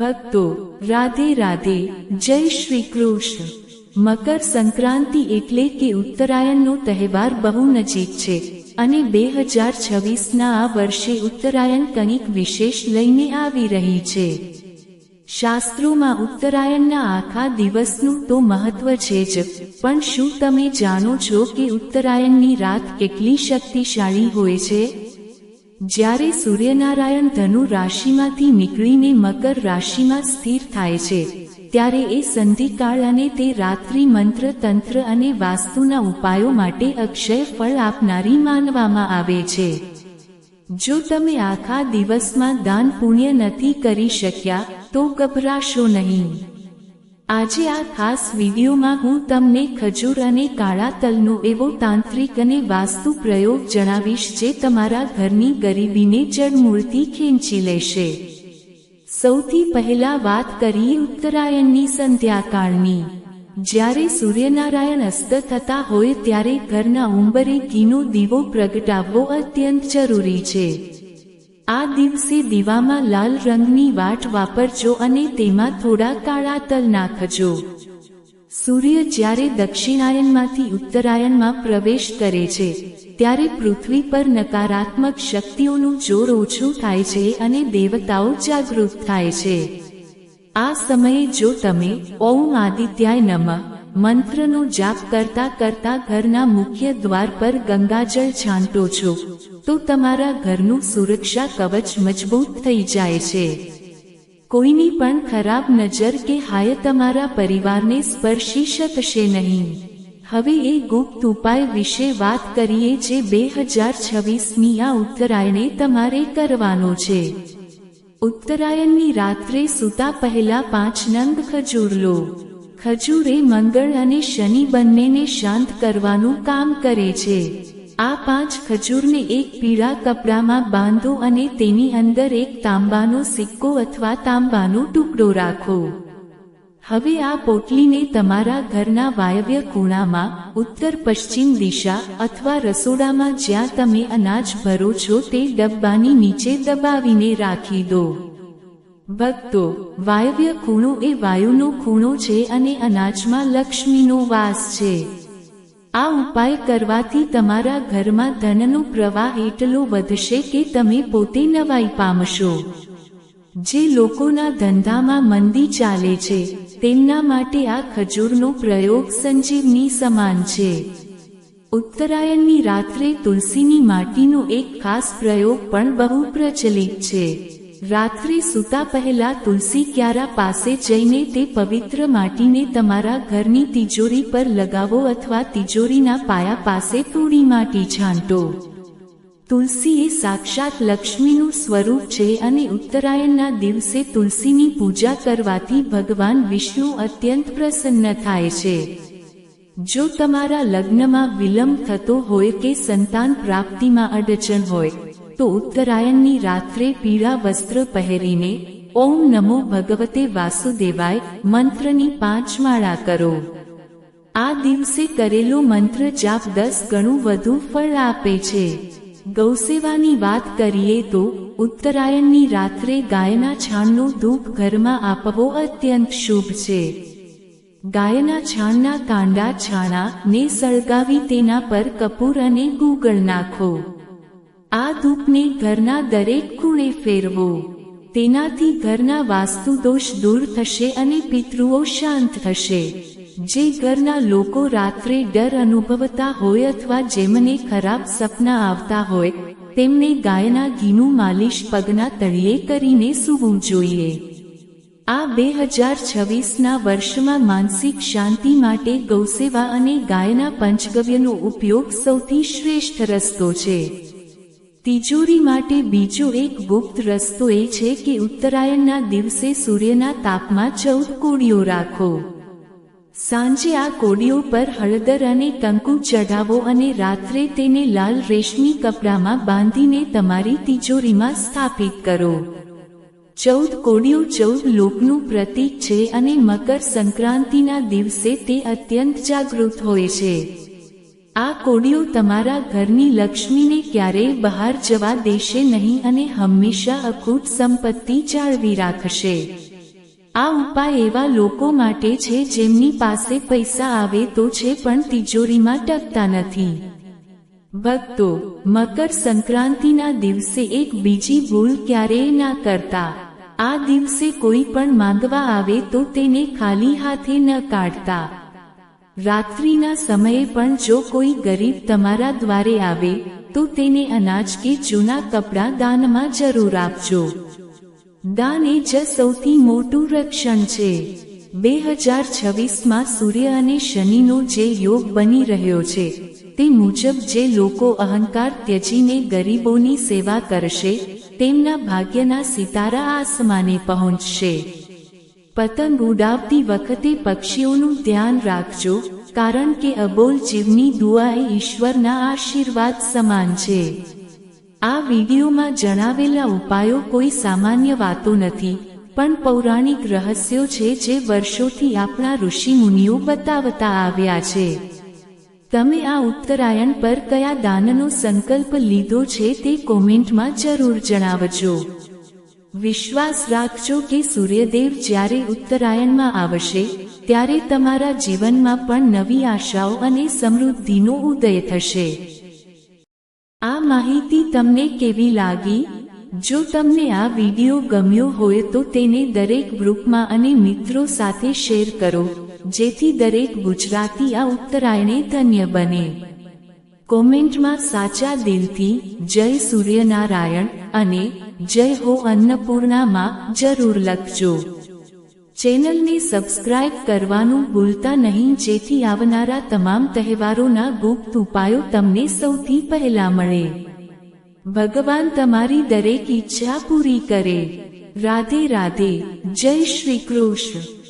ભક્તો રાધે રાધે જય શ્રી કૃષ્ણ મકર સંક્રાંતિ એટલે કે ઉત્તરાયણનો તહેવાર બહુ નજીક છે અને બે હજાર છવ્વીસના આ વર્ષે ઉત્તરાયણ કંઈક વિશેષ લઈને આવી રહી છે. શાસ્ત્રોમાં ઉત્તરાયણના આખા દિવસનું તો મહત્વ છે જ, પણ શું તમે જાણો છો કે ઉત્તરાયણની રાત કેટલી શક્તિશાળી હોય છે? જ્યારે સૂર્યનારાયણ ધનુ રાશિમાંથી નીકળીને મકર રાશિમાં સ્થિર થાય છે, ત્યારે એ સંધિકાળ અને તે રાત્રિ મંત્ર તંત્ર અને વાસ્તુના ઉપાયો માટે અક્ષય ફળ આપનારી માનવામાં આવે છે. જો તમે આખા દિવસમાં દાન પુણ્ય નથી કરી શક્યા, તો ગભરાશો નહીં. આજે આ ખાસ વિડીયોમાં હું તમને ખજૂર અને કાળા તલનો એવો તાંત્રિક અને વાસ્તુ પ્રયોગ જણાવીશ જે તમારા ઘરની ગરીબીને જડમૂળથી ખેંચી લેશે. સૌથી પહેલા વાત કરીએ ઉત્તરાયણની સંધ્યાકાળની. જ્યારે સૂર્યનારાયણ અસ્ત થતા હોય ત્યારે ઘરના ઉંબરે ઘીનો દીવો પ્રગટાવવો અત્યંત જરૂરી છે. આ દિવસે દીવામાં લાલ રંગની વાટ વાપરજો અને તેમાં થોડા કાળા તલ નાખજો. સૂર્ય જ્યારે દક્ષિણાયનમાંથી ઉત્તરાયણમાં પ્રવેશ કરે છે, ત્યારે પૃથ્વી પર નકારાત્મક શક્તિઓનું જોર ઓછું થાય છે અને દેવતાઓ જાગૃત થાય છે. આ સમયે જો તમે ઓમ આદિત્યાય નમઃ મંત્રનો જાપ કરતા કરતા ઘરના મુખ્ય દ્વાર પર ગંગાજળ છાંટો છો તો તમારા ઘરનું સુરક્ષા કવચ મજબૂત થઈ જાય છે. કોઈની પણ ખરાબ નજર કે હાય તમારા પરિવારને સ્પર્શી શકશે નહીં. હવે એ ગુપ્ત ઉપાય વિશે વાત કરીએ જે બે હજાર છવ્વીસની આ ઉત્તરાયણે તમારે કરવાનો છે. ઉત્તરાયણની રાત્રે સૂતા પહેલા પાંચ નંગ ખજૂર લો. ખજૂર એ મંગળ અને શનિ બંનેને શાંત કરવાનું કામ કરે છે. આ પાંચ ખજૂરને એક પીળા કપડામાં બાંધો અને તેની અંદર એક તાંબાનો સિક્કો અથવા તાંબાનો ટુકડો રાખો. હવે આ પોટલીને તમારા ઘરના વાયવ્ય ખૂણામાં, ઉત્તર પશ્ચિમ દિશા અથવા રસોડામાં જ્યાં તમે અનાજ ભરો છો તે ડબ્બાની નીચે દબાવીને રાખી દો. ભક્તો, વાયવ્ય ખૂણો એ વાયુનો ખૂણો છે અને અનાજમાં લક્ષ્મીનો વાસ છે. આ ઉપાય કરવાથી તમારા ઘરમાં ધનનો પ્રવાહ એટલો વધશે કે તમે પોતે નવાઈ પામશો. જે લોકોના ધંધામાં મંદી ચાલે છે, તેમના માટે આ ખજૂરનો પ્રયોગ સંજીવની સમાન છે. ઉત્તરાયણની રાત્રે તુલસીની માટીનો એક ખાસ પ્રયોગ પણ બહુ પ્રચલિત છે. રાત્રે સૂતા પહેલા તુલસી ક્યારા પાસે જઈને તે પવિત્ર માટીને તમારા ઘરની તિજોરી પર લગાવો અથવા તિજોરીના પાયા પાસે થોડી માટી છાંટો. તુલસી એ સાક્ષાત લક્ષ્મીનું સ્વરૂપ છે અને ઉત્તરાયણના દિવસે તુલસીની પૂજા કરવાથી ભગવાન વિષ્ણુ અત્યંત પ્રસન્ન થાય છે. જો તમારા લગ્નમાં વિલંબ થતો હોય કે સંતાન પ્રાપ્તિમાં અડચણ હોય તો ઉત્તરાયણની રાત્રે પીળા વસ્ત્ર પહેરીને ઓમ નમો ભગવતે વાસુદેવાય મંત્રની પાંચ માળા કરો. આ દિવસે કરેલો મંત્ર જાપ દસ ગણું વધુ ફળ આપે છે. ગૌસેવાની વાત કરીએ તો ઉત્તરાયણની રાત્રે ગાયના છાણનો ધૂપ ઘરમાં આપવો અત્યંત શુભ છે. ગાયના છાણના કાંડા છાણા ને સળગાવી તેના પર કપૂર અને ગુગળ નાખો. આ ધૂપને ઘરના દરેક ખૂણે ફેરવો. તેનાથી ઘરના વાસ્તુ દોષ દૂર થશે અને પિતૃઓ શાંત થશે. જે ઘરના લોકો રાત્રે ડર અનુભવતા હોય અથવા જેમને ખરાબ સપના આવતા હોય, તેમને ગાયના ઘીનું માલિશ પગના તળિયે કરીને સૂવું જોઈએ. આ બે હજાર છવ્વીસના વર્ષમાં માનસિક શાંતિ માટે ગૌસેવા અને ગાયના પંચગવ્યનો ઉપયોગ સૌથી શ્રેષ્ઠ રસ્તો છે. તિજોરી માટે બીજો એક ગુપ્ત રસ્તો એ છે કે ઉત્તરાયણના દિવસે સૂર્યના તાપમાં ચૌદ કોળીઓ રાખો. સાંજે આ કોડીઓ પર હળદર અને કંકુ ચઢાવો અને રાત્રે તેને લાલ રેશમી કપડામાં બાંધીને તમારી તિજોરીમાં સ્થાપિત કરો. ચૌદ કોડીઓ ચૌદ લોકનું પ્રતીક છે અને મકર સંક્રાંતિના દિવસે તે અત્યંત જાગૃત હોય છે. આ કોડીઓ તમારા ઘરની લક્ષ્મીને ક્યારેય બહાર જવા દેશે નહીં અને હંમેશા અખૂટ સંપત્તિ જાળવી રાખશે. આ ઉપાય એવા લોકો માટે છે જેમની પાસે પૈસા આવે તો છે પણ તિજોરીમાં ટકતા નથી. ભક્તો, મકર સંક્રાંતિના દિવસે એક બીજી ભૂલ ક્યારેય ના કરતા. આ દિવસે કોઈ પણ માંગવા આવે તો તેને ખાલી હાથે ન કાઢતા. રાત્રિના સમયે પણ જો કોઈ ગરીબ તમારા દ્વારે આવે, તો તેને અનાજ કે જૂના કપડાં દાનમાં જરૂર આપજો. દાન એ જ સૌથી મોટું રક્ષણ છે. બે હજાર છવ્વીસમાં સૂર્ય અને શનિનો જે યોગ બની રહ્યો છે, તે મુજબ જે લોકો અહંકાર ત્યજીને ગરીબોની સેવા કરશે, તેમના ભાગ્યના સિતારા આસમાને પહોંચશે. પતંગ ઉડાવતી વખતે પક્ષીઓનું ધ્યાન રાખજો, કારણ કે અબોલ જીવની દુઆ એ ઈશ્વરના આશીર્વાદ સમાન છે. આ વિડીયોમાં જણાવેલા ઉપાયો કોઈ સામાન્ય વાતો નથી, પણ પૌરાણિક રહસ્યો છે જે વર્ષોથી આપણા ઋષિ મુનિઓ બતાવતા આવ્યા છે. તમે આ ઉત્તરાયણ પર કયા દાનનો સંકલ્પ લીધો છે તે કોમેન્ટમાં જરૂર જણાવજો. વિશ્વાસ રાખજો કે સૂર્યદેવ જ્યારે ઉત્તરાયણમાં આવશે, ત્યારે તમારા જીવનમાં પણ નવી આશાઓ અને સમૃદ્ધિનો ઉદય થશે. આ માહિતી તમને કેવી લાગી? જો તમને આ વિડિયો ગમ્યો હોય તો તેને દરેક ગ્રુપમાં અને મિત્રો સાથે શેર કરો, જેથી દરેક ગુજરાતી આ ઉત્તરાયણે ધન્ય બને. કોમેન્ટમાં સાચા દિલથી જય સૂર્યનારાયણ અને જય હો અન્નપૂર્ણામાં જરૂર લખજો. ચેનલને સબસ્ક્રાઇબ કરવાનું ભૂલતા નહીં, જેથી આવનારા તમામ તહેવારોના ગુપ્ત ઉપાયો તમને સૌથી પહેલા મળે. ભગવાન તમારી દરેક ઈચ્છા પૂરી કરે. રાધે રાધે. જય શ્રી કૃષ્ણ.